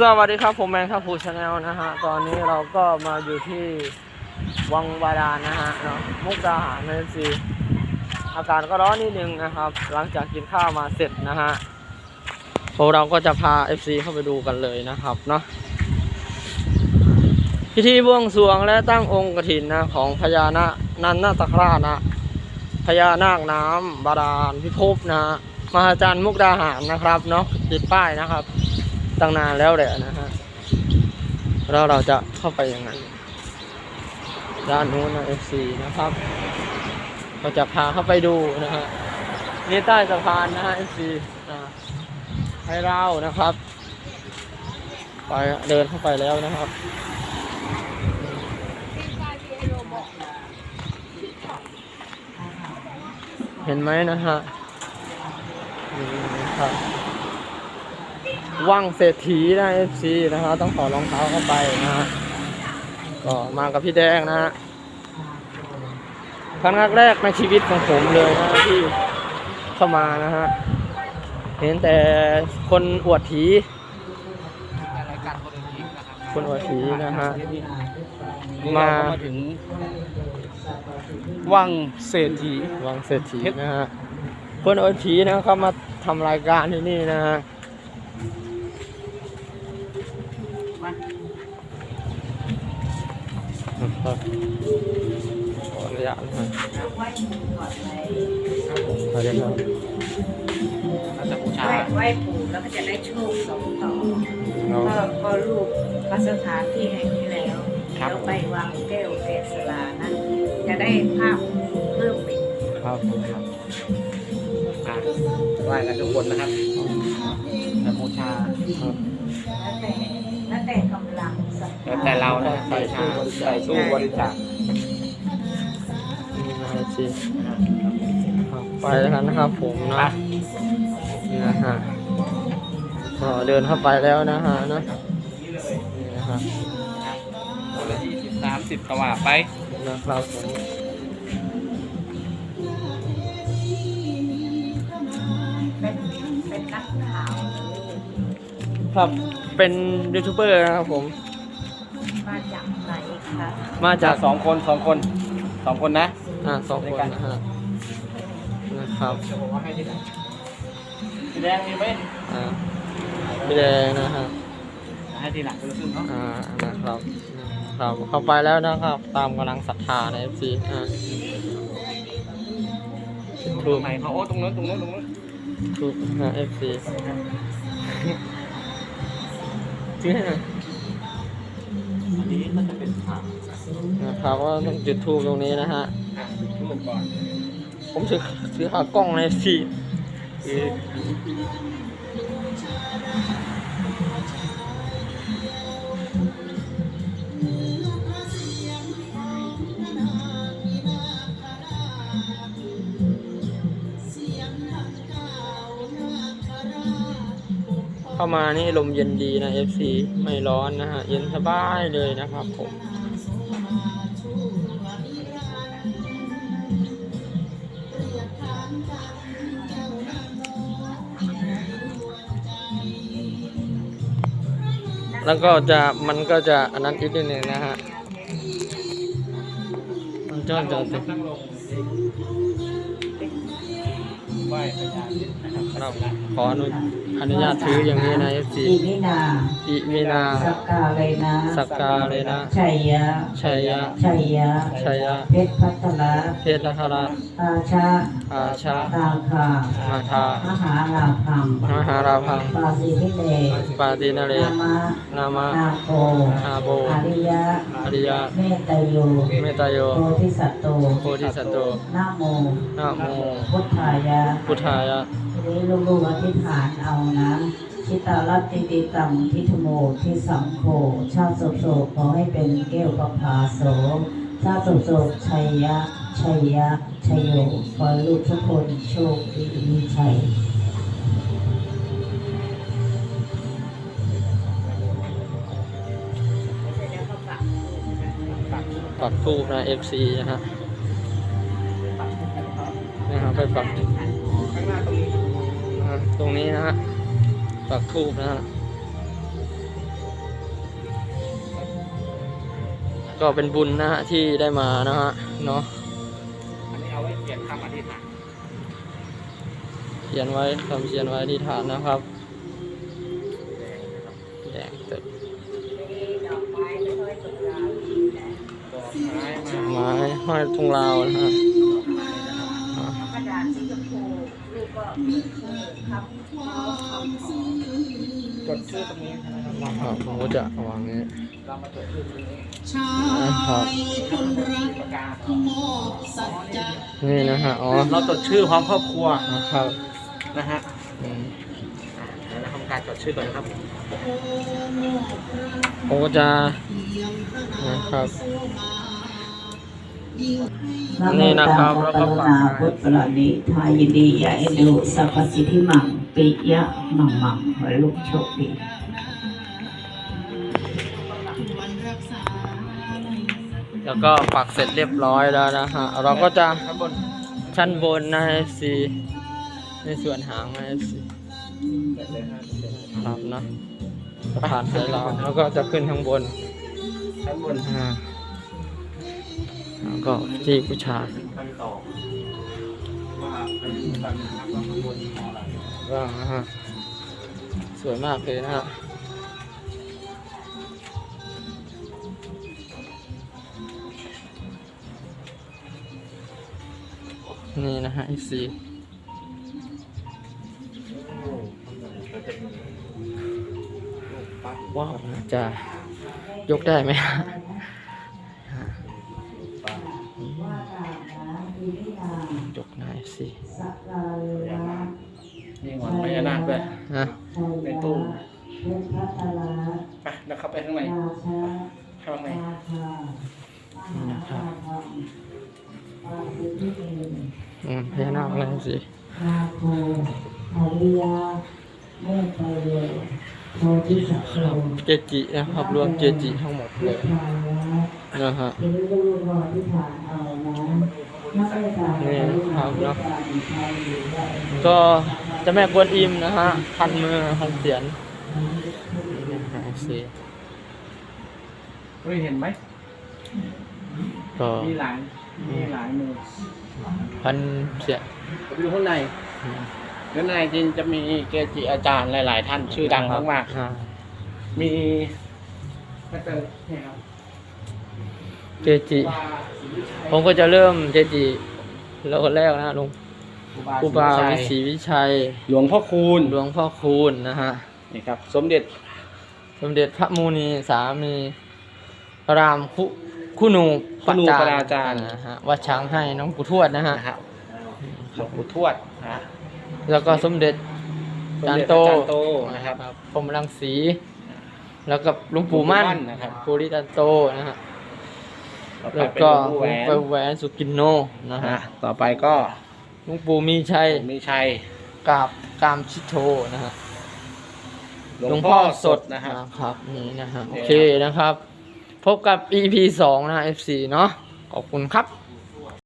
สวัสดีครับผมแมงทัพพูชาแนลนะฮะตอนนี้เราก็มาอยู่ที่วังบาดาลนะฮะเนาะมุกดาหารเนะสิอากาศก็ร้อนนิดนึงนะครับ หลังจากกินข้าวมาเสร็จนะฮะพวกเราก็จะพา FC เข้าไปดูกันเลยนะครับเนาะพิธีบวงสรวงและตั้งองค์กฐินนะของพญานานันนาตคราชนะพญานาคน้ำบาดาลพิภพนะฮะมหาจันทร์มุกดาหารนะครับเนาะติดป้ายนะครับ ตั้งนานแล้วแหละนะฮะแล้วเราจะเข้าไปยังไงด้านนู้นนะ FC นะครับ เราจะพาเข้าไปดูนะฮะนี่ใต้สะพานนะฮะ FC นะให้เรานะครับ ไปเดินเข้าไปแล้วนะครับเห็นไหมนะฮะนี่ครับ ว่างเศรษฐีนะเอฟซีนะฮะต้องขอรองเท้าเข้าไปนะฮะก็มากับพี่แดงนะฮะครั้งแรกในชีวิตของผมเลยนะที่เข้ามานะฮะเห็นแต่คนอวดผีรายการคนอื่นอีกนะครับคนอวดผีนะฮะนี่มาเราก็มาถึง วังเศรษฐีวังเศรษฐีนะฮะคนอวดผีนะเขามาทำรายการที่นี่นะฮะ ครับขออนุญาตนะฮะไหว้ปู่ก่อนไหมสวัสดีครับเราจะบูชาไหว้ไหว้ปู่แล้วก็จะได้โชคสองต่อเราก็พอลูกพระสถานที่แห่งนี้แล้วแล้วไปวางแก้วเกศลานะจะได้ภาพเพิ่มอีกครับครับอะไหว้กันทุกคนนะครับจะบูชาครับ แล้วแต่ แล้วแต่กำลังศรัทธาแล้วแต่เรานะบูชาใส่ตู้บริจาคนี่นะฮะสิครับไปแล้วกันนะครับผมไปนะนี่นะฮะก็เดินเข้าไปแล้วนะฮะนะนี่นะฮะคนละยี่สิบสามสิบกว่าไปนะครับผมเป็นเป็นนักข่าว ครับ เป็นยูทูบเบอร์นะครับผม มาจากไหนคะมาจาจากกสองคนสองคนสองคนนะ อ่าสองคนนะฮะนะครับจะบอกว่าให้ที่ไหนสีแดงมีไหมอ่าพี่แดงนะฮะให้ทีหลังคนละครึ่งเนาะอ่า นะครับครับเข้าไปแล้วนะครับ ตามกำลังศรัทธาใน FC อ่าตรงไหนเขาโอ้ตรงนู้นตรงนู้นตรงนู้นทุกนะ FC ชื่ออะไรอันนี้มันจะเป็นผักนะครับก็ต้องจุดทูบตรงนี้นะฮะ ทูบก่อนผมถือถือขากล้องใน FC คื เข้ามานี่ลมเย็นดีนะ FC ไม่ร้อนนะฮะ เย็นสบายเลยนะครับผมแล้วก็จะมันก็จะอันนั้นอีกนิดนึงนะฮะมันจะจะสิ ไหว้พญาฤทธิ์นะครับครับขออนุอนุญาตถืออย่างนี้นะ FC อีมินา อิมินา สักกาเลยนะ สักกาเลยนะ ชัยยะ ชัยยะ ชัยยะ ชัยยะ เพชรพัทละเพชรละคราอาชาอาชาตาคามาทามหาราพังมหาราพังปาสิทิเตปาตินาเรนามะนามะนาโกอาโบอริยะอริยะ เมตตโย เมตตาโยโพธิสัตโตโพธิสัตโตนะโมนะโมพุทธายะพุทธายะทีนี้ลูกๆอธิษฐานเอานะทิตาลัตติติตังทิทโมทิสังโฆชาติโสโสขอให้เป็นแก้วประภาโสชาติโสโสชัยยะ ชัยยะ ชัยโยขอให้ลูกทุกคนโชคดีมีชัยปักทูบนะ FC นะฮะนะครับไปปักข้างหน้า ตรงนี้นะฮะปักทูบนะฮะก็เป็นบุญนะฮะที่ได้มานะฮะเนาะอันนี้เอาไว้เขียนคำอธิษฐานเขียนไว้คำเขียนไว้อธิษฐานนะครับแดงตึกไม้ห้อยตรงราวนะฮะ ชื่อตรงนี้นะครับครับผมก็จะวางนี้เรามาจดชื่อตรงนี้นะครับปากกานี่นะฮะอ๋อเราจดชื่อพร้อมครอบครัวนะครับนะฮะอืมเดี๋ยวเราทำการจดชื่อก่อนนะครับผมก็จะนะครับนี่นะครับแล้วก็กรุณาพุทธปราณิทายินดียาเอ็นดูสัพพสิทธิมัง ปิยะมังมังขอให้ลูกโชคดีแล้วก็ปักเสร็จเรียบร้อยแล้วนะฮะ เราก็จะข้างบนชั้นบนนะ FC ในส่วนหางนะ FC เสร็จเลยฮะเสร็จเลยครับเนอะสะพานสายราวแล้วก็จะขึ้นข้างบนข้างบนอ่าแล้วก็ที่ผู้ชายขั้นต่อว่าอายุกันนะครับว่าข้างบนขออะไร ว่างนะฮะ สวยมากเลยนะฮะนี่นะฮะ FC ว้าวน่าจะยกได้ไหมฮะ ไปเดี๋ยวเข้าไปข้างในราชาข้างในราชานี่นะครับมหาธรรมปาสิทธิเองอืมพญานาคเลยสินาโคอริยาเมตไตรโยโพธิสัตว์โลเจจินะครับ รวมเจจิทั้งหมดเลพุทยธายะนะฮะเป็นลูกรอที่ฐานเอานะนักได้การนี่ครับเนอะใช้อยู่ได้ก็เจะแม่กวนอิมนะฮะพันมือพันเสียน นี่นะฮะสิเฮ้ยเห็นไหมก็มีหลายมีหลายมือพันเสียนไปดูข้างในข้างในจริงจะมีเกจิอาจารย์หลาย ๆ ท่านชื่อดังมากอ่าๆมีพระเตอร์นี่ครับเจจิผมก็จะเริ่มเจจิแล้วคนแรกนะลุงครูบาวิศรีวิชัย หลวงพ่อคูณหลวงพ่อคูณนะฮะนี่ครับ สมเด็จ สมเด็จพระมูนีสามีพระรามคุคุนูคุนูปราจารย์ นะฮะวัดช้างให้น้องปู่ทวดนะฮะนะครับหลวงปู่ทวดนะฮะแล้วก็สมเด็จสมจานเด็จโตอาจารย์โตนะครับ พรหมรังสี แล้วก็หลุงปู่มั่นหลวงปู่มั่นนะครับภูริจันโตนะฮะต่อไปแล้วเป็นก็หลวงปู่แหวนหลวงปู่แหวนสุกินโนนะฮะนะต่อไปก็หลุงปู่มีชัย มีชัยกราบกามชิโทนะฮะ หลวงพ่อสดนะฮะครับนี่นะฮะโอโอเคเคนะครับ พบกับ EP 2นะ FC เนาะขอบคุณครับ